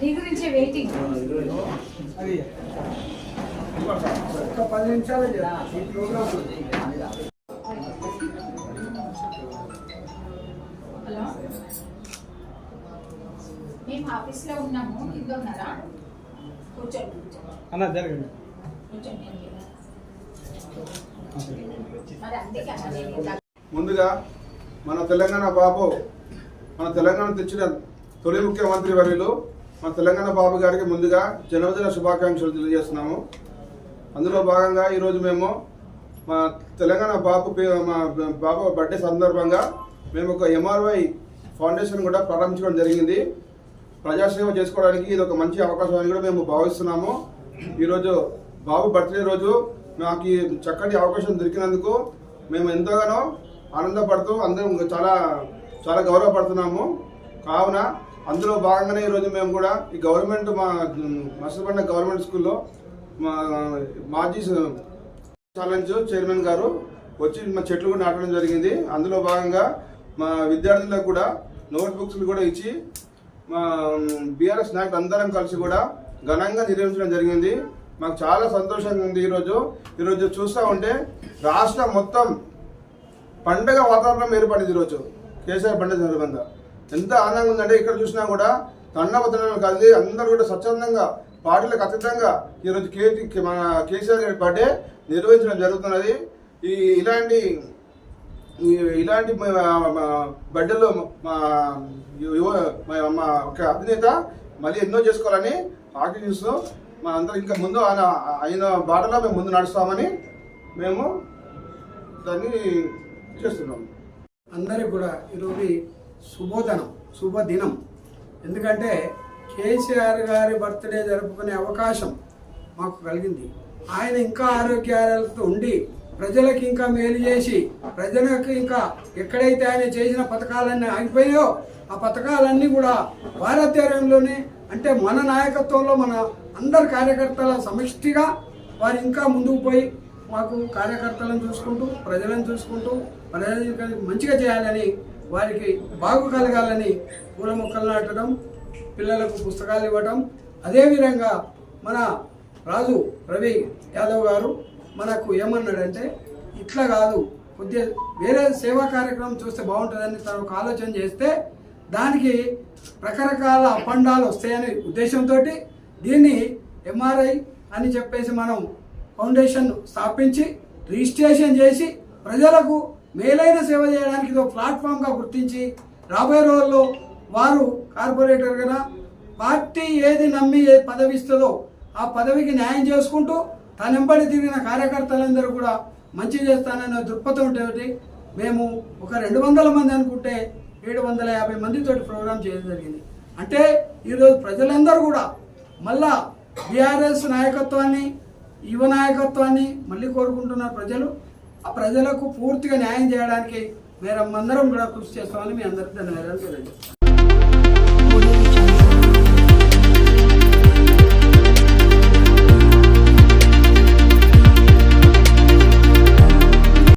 నీ గురించి వెయిటింగ్ ఒక పది నిమిషాలు ఈ ప్రోగ్రామ్ హలో? మేము ఆఫీస్లో ఉన్నాము. కింద ఉన్నారా? కూర్చోండి కూర్చోండి కూర్చోండి. ముందుగా మన తెలంగాణ బాబు మన తెలంగాణ తెచ్చిన తొలి ముఖ్యమంత్రి వర్యులు మన తెలంగాణ బాబు గారికి ముందుగా జన్మదిన శుభాకాంక్షలు తెలియజేస్తున్నాము. అందులో భాగంగా ఈరోజు మేము మా తెలంగాణ బాబు పే- మా బాబు బర్త్డే సందర్భంగా మేము ఒక ఎంఆర్వై ఫౌండేషన్ కూడా ప్రారంభించడం జరిగింది. ప్రజాసేవ చేసుకోవడానికి ఇది ఒక మంచి అవకాశం అని కూడా మేము భావిస్తున్నాము. ఈరోజు బాబు బర్త్డే రోజు మాకు ఈ చక్కటి అవకాశం దొరికినందుకు మేము ఎంతగానో ఆనందపడుతూ అందరం చాలా చాలా గౌరవపడుతున్నాము. కావున అందులో భాగంగానే ఈరోజు మేము కూడా ఈ గవర్నమెంట్ మా మసలబండ గవర్నమెంట్ స్కూల్లో మా మాజీ ఛాలెంజ్ చైర్మన్ గారు వచ్చి మా చెట్లు కూడా నాటడం జరిగింది. అందులో భాగంగా మా విద్యార్థులకు కూడా నోట్ బుక్స్లు కూడా ఇచ్చి మా బీఆర్ఎస్ నాయకులు అందరం కలిసి కూడా ఘనంగా నిర్వహించడం జరిగింది. మాకు చాలా సంతోషంగా ఉంది ఈరోజు. ఈరోజు చూస్తూ ఉంటే రాష్ట్రం మొత్తం పండగ వాతావరణం ఏర్పడింది ఈరోజు. కేసీఆర్ పండుగ సందర్భంగా. ఎంత ఆనందంగా ఉందంటే ఇక్కడ చూసినా కూడా తండవతనాలు కలిసి అందరూ కూడా స్వచ్ఛందంగా పార్టీలకు అతీతంగా ఈరోజు కేటీ మన కేసీఆర్ గారి బర్త్డే నిర్వహించడం జరుగుతున్నది. ఈ ఇలాంటి ఈ- ఇలాంటి బడ్డెల్లో మా యువ మా- మా ఒక అధినేత మళ్ళీ ఎన్నో చేసుకోవాలని ఆకాంక్షిస్తూ మా అందరూ ఇంకా ముందు ఆయన ఆయన బాటలో మేము ముందు నడుస్తామని మేము దాన్ని చేస్తున్నాం. అందరికి కూడా ఈరోజు శుభోదనం శుభదినం. ఎందుకంటే కేసీఆర్ గారి బర్త్డే జరుపుకునే అవకాశం మాకు కలిగింది. ఆయన ఇంకా ఆరోగ్యాలతో ఉండి ప్రజలకు ఇంకా మేలు చేసి ప్రజలకు ఇంకా ఎక్కడైతే ఆయన చేసిన పథకాలన్నీ ఆగిపోయాయో ఆ పథకాలన్నీ కూడా భారతదేశంలోనే అంటే మన నాయకత్వంలో మన అందరి కార్యకర్తల సమిష్టిగా వారు ఇంకా ముందుకు పోయి మాకు కార్యకర్తలను చూసుకుంటూ ప్రజలను చూసుకుంటూ ప్రజలకు మంచిగా చేయాలని వారికి బాగు కలగాలని పూల మొక్కలు నాటడం పిల్లలకు పుస్తకాలు ఇవ్వడం అదేవిధంగా మన రాజు రవి యాదవ్ గారు మనకు ఏమన్నాడంటే ఇట్లా కాదు. కొద్దిగా వేరే సేవా కార్యక్రమం చూస్తే బాగుంటుందని తను ఒక ఆలోచన చేస్తే దానికి రకరకాల అపండాలు వస్తాయనే ఉద్దేశంతో దీన్ని ఎంఆర్ఐ అని చెప్పేసి మనం ఫౌండేషన్ స్థాపించి రిజిస్ట్రేషన్ చేసి ప్రజలకు మేలైన సేవ చేయడానికి ఇది ఒక ప్లాట్ఫామ్గా గుర్తించి రాబోయే రోజుల్లో వారు కార్పొరేటర్ పార్టీ ఏది నమ్మి ఏ పదవి ఇస్తుందో ఆ పదవికి న్యాయం చేసుకుంటూ తనెంబడి తిరిగిన కార్యకర్తలందరూ కూడా మంచి చేస్తానన్న దృక్పథం ఉంటే మేము ఒక రెండు వందల మంది అనుకుంటే ఏడు వందల యాభై మందితోటి ప్రోగ్రాం చేయడం జరిగింది. అంటే ఈరోజు ప్రజలందరూ కూడా మళ్ళా బీఆర్ఎస్ నాయకత్వాన్ని యువ నాయకత్వాన్ని మళ్ళీ కోరుకుంటున్నారు ప్రజలు. ఆ ప్రజలకు పూర్తిగా న్యాయం చేయడానికి మేమందరం కూడా కృషి చేస్తామని మీ అందరికీ ధన్యవాదాలు తెలియజేస్తాను